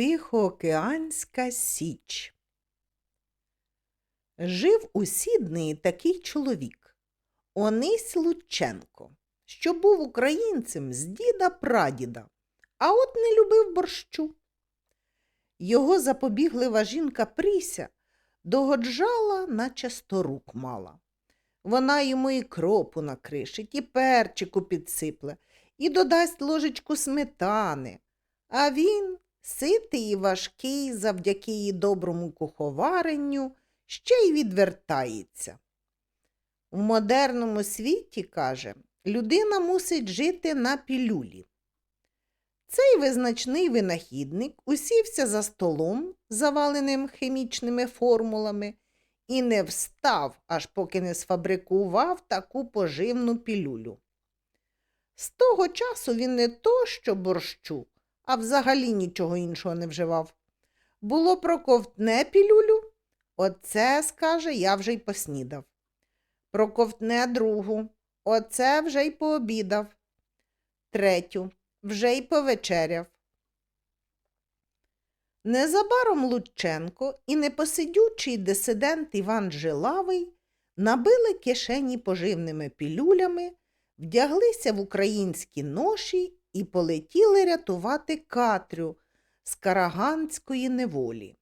Тихоокеанська Січ. Жив у Сіднеї такий чоловік Онись Лученко, що був українцем з діда прадіда, а от не любив борщу. Його запобіглива жінка Пріся догоджала, наче сторук мала. Вона йому і кропу накришить, і перчику підсипле, і додасть ложечку сметани. А він, ситий і важкий, завдяки її доброму куховаренню, ще й відвертається. В модерному світі, каже, людина мусить жити на пілюлі. Цей визначний винахідник усівся за столом, заваленим хімічними формулами, і не встав, аж поки не сфабрикував таку поживну пілюлю. З того часу він не то що борщу, а взагалі нічого іншого не вживав. Було проковтне пілюлю, оце, скаже, я вже й поснідав. Проковтне другу, оце вже й пообідав. Третю, вже й повечеряв. Незабаром Лученко і непосидючий дисидент Іван Жилавий набили кишені поживними пілюлями, вдяглися в українські ноші і полетіли рятувати Катрю з караганської неволі.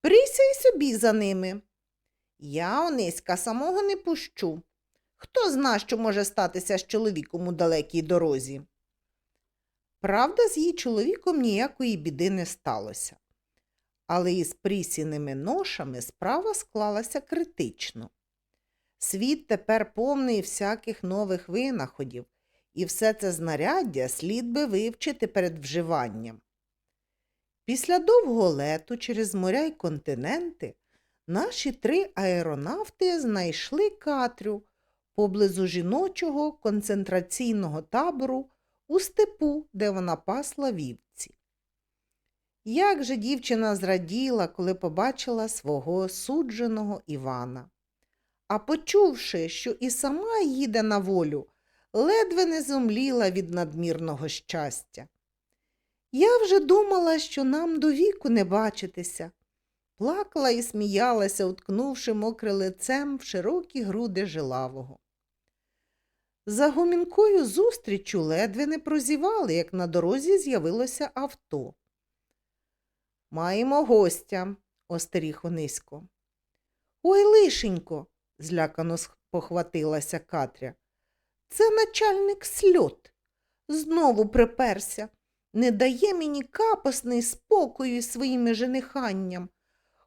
Прися й собі за ними. Я, Ониська, самого не пущу. Хто зна, що може статися з чоловіком у далекій дорозі? Правда, з її чоловіком ніякої біди не сталося. Але із прісіними ношами справа склалася критично. Світ тепер повний всяких нових винаходів, і все це знаряддя слід би вивчити перед вживанням. Після довгого лету через моря й континенти наші три аеронавти знайшли Катрю поблизу жіночого концентраційного табору у степу, де вона пасла вівці. Як же дівчина зраділа, коли побачила свого судженого Івана. А почувши, що і сама їде на волю, ледве не зумліла від надмірного щастя. Я вже думала, що нам до віку не бачитися. Плакала і сміялася, уткнувши мокре лицем в широкі груди жилавого. За гомінкою зустрічю ледве не прозівали, як на дорозі з'явилося авто. Маємо гостя, остеріг Онисько. Ой, лишенько, злякано похватилася Катря. Це начальник сльот. Знову приперся. Не дає мені капосний спокою своїми жениханням.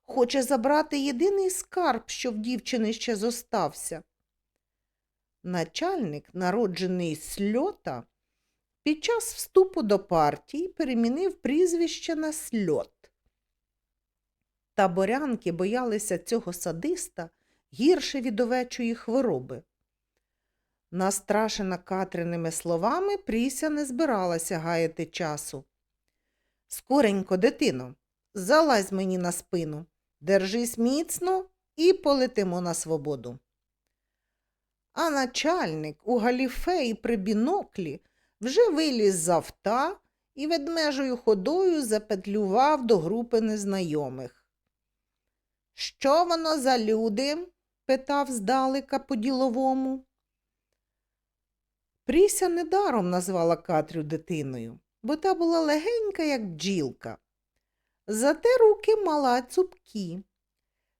Хоче забрати єдиний скарб, що в дівчини ще зостався. Начальник, народжений сльота, під час вступу до партії перемінив прізвище на сльот. Таборянки боялися цього садиста гірше від овечої хвороби. Настрашена Катриними словами, Пріся не збиралася гаяти часу. Скоренько, дитино, залазь мені на спину, держись міцно і полетимо на свободу. А начальник у галіфеї при біноклі вже виліз з авта і ведмежою ходою запетлював до групи незнайомих. Що воно за люди? питав здалека по діловому. Пріся недаром назвала Катрю дитиною, бо та була легенька, як бджілка. Зате руки мала цупкі.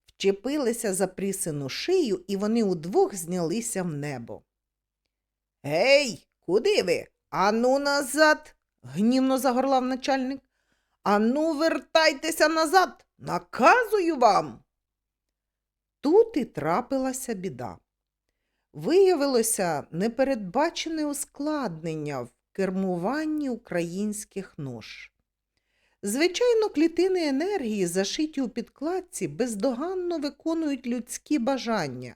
Вчепилися за прісину шию, і вони удвох знялися в небо. Гей, куди ви? Ану назад, гнівно загорлав начальник. Ану, вертайтеся назад, наказую вам. Тут і трапилася біда. Виявилося непередбачене ускладнення в кермуванні українських нож. Звичайно, клітини енергії, зашиті у підкладці, бездоганно виконують людські бажання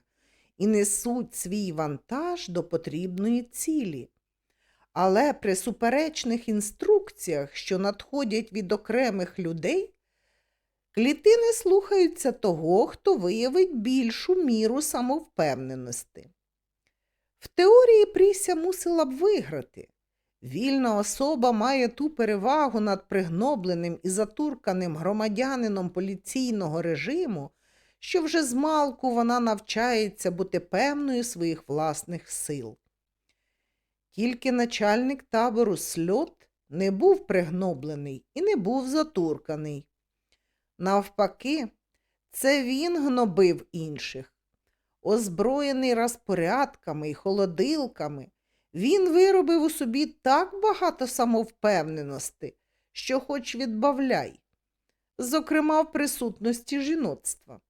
і несуть свій вантаж до потрібної цілі. Але при суперечних інструкціях, що надходять від окремих людей, клітини слухаються того, хто виявить більшу міру самовпевненості. В теорії Пріся мусила б виграти. Вільна особа має ту перевагу над пригнобленим і затурканим громадянином поліційного режиму, що вже змалку вона навчається бути певною своїх власних сил. Тільки начальник табору сльот не був пригноблений і не був затурканий. Навпаки, це він гнобив інших. Озброєний розпорядками і холодилками, він виробив у собі так багато самовпевненості, що хоч відбавляй, зокрема в присутності жіноцтва.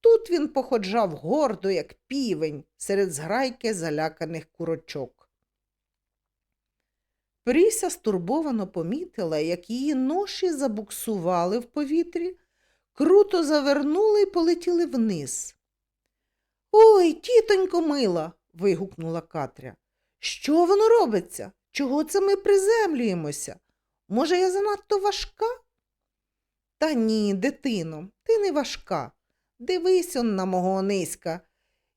Тут він походжав гордо, як півень, серед зграйки заляканих курочок. Пріся стурбовано помітила, як її ноші забуксували в повітрі, круто завернули і полетіли вниз. Ой, тітонько мила. вигукнула Катря. Що воно робиться? Чого це ми приземлюємося? Може, я занадто важка? Та ні, дитино, ти не важка. Дивись он на мого Ониська.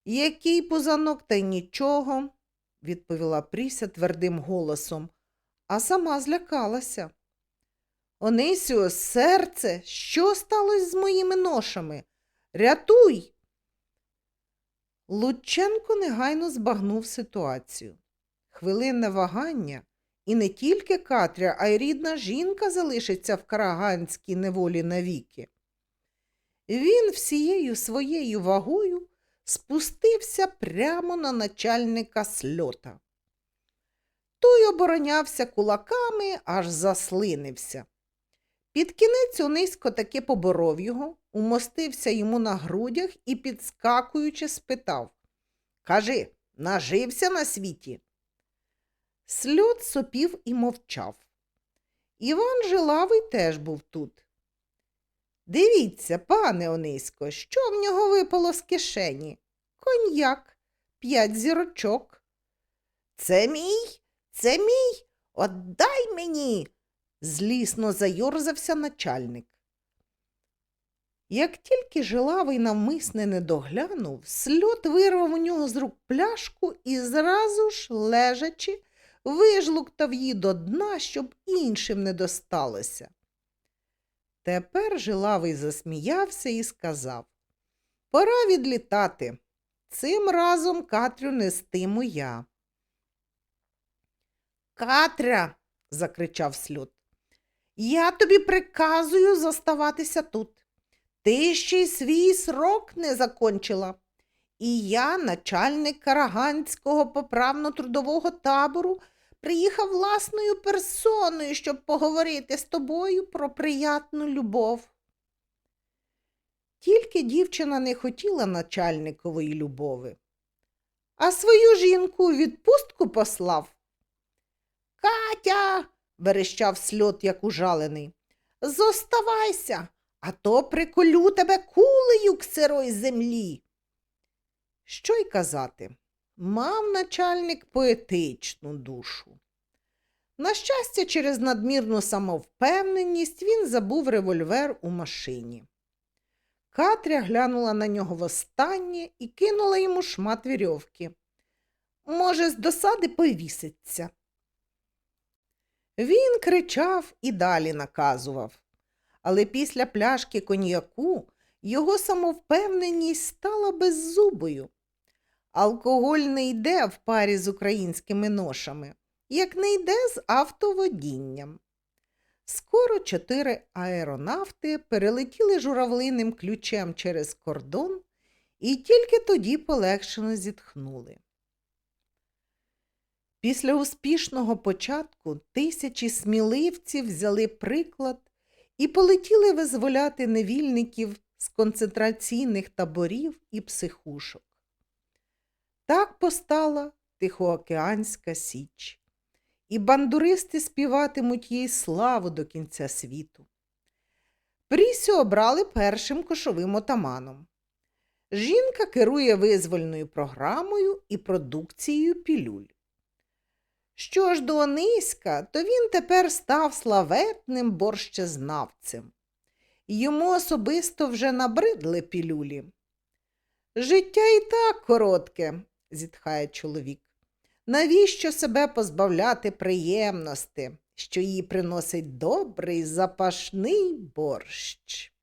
Який позанок та й нічого, відповіла Пріся твердим голосом, а сама злякалася. Онисю, серце, що сталося з моїми ношами? Рятуй. Лученко негайно збагнув ситуацію. Хвилинне вагання, і не тільки Катря, а й рідна жінка залишиться в караганській неволі навіки. Він всією своєю вагою спустився прямо на начальника сльота. Той оборонявся кулаками, аж заслинився. Під кінець Онисько таки поборов його, умостився йому на грудях і, підскакуючи, спитав Кажи, нажився на світі? Сльот сопів і мовчав. Іван Жилавий теж був тут. Дивіться, пане Онисько, що в нього випало з кишені? Коньяк, п'ять зірочок. Це мій, це мій, отдай мені, злісно зайорзався начальник. Як тільки жилавий навмисне не доглянув, сльот вирвав у нього з рук пляшку і зразу ж, лежачи, вижлуктав її до дна, щоб іншим не досталося. Тепер жилавий засміявся і сказав Пора відлітати. Цим разом Катрю нестиму я. Катря, закричав сльот, я тобі приказую заставатися тут. Ти ще й свій срок не закончила. І я, начальник Караганського поправно-трудового табору, приїхав власною персоною, щоб поговорити з тобою про приятну любов. Тільки дівчина не хотіла начальникової любови, а свою жінку у відпустку послав. Катя, верещав сльот, як ужалений, зоставайся, а то приколю тебе кулею к сирої землі. Що й казати, мав начальник поетичну душу. На щастя, через надмірну самовпевненість він забув револьвер у машині. Катря глянула на нього востаннє і кинула йому шмат вірьовки. Може, з досади повіситься. Він кричав і далі наказував. Але після пляшки коньяку його самовпевненість стала беззубою. Алкоголь не йде в парі з українськими ношами, як не йде з автоводінням. Скоро чотири аеронавти перелетіли журавлиним ключем через кордон і тільки тоді полегшено зітхнули. Після успішного початку тисячі сміливців взяли приклад і полетіли визволяти невільників з концентраційних таборів і психушок. Так постала Тихоокеанська Січ, і бандуристи співатимуть їй славу до кінця світу. Прісю обрали першим кошовим отаманом. Жінка керує визвольною програмою і продукцією пілюль. Що ж до Ониська, то він тепер став славетним борщезнавцем. Йому особисто вже набридли пілюлі. Життя і так коротке, зітхає чоловік. Навіщо себе позбавляти приємності, що їй приносить добрий запашний борщ?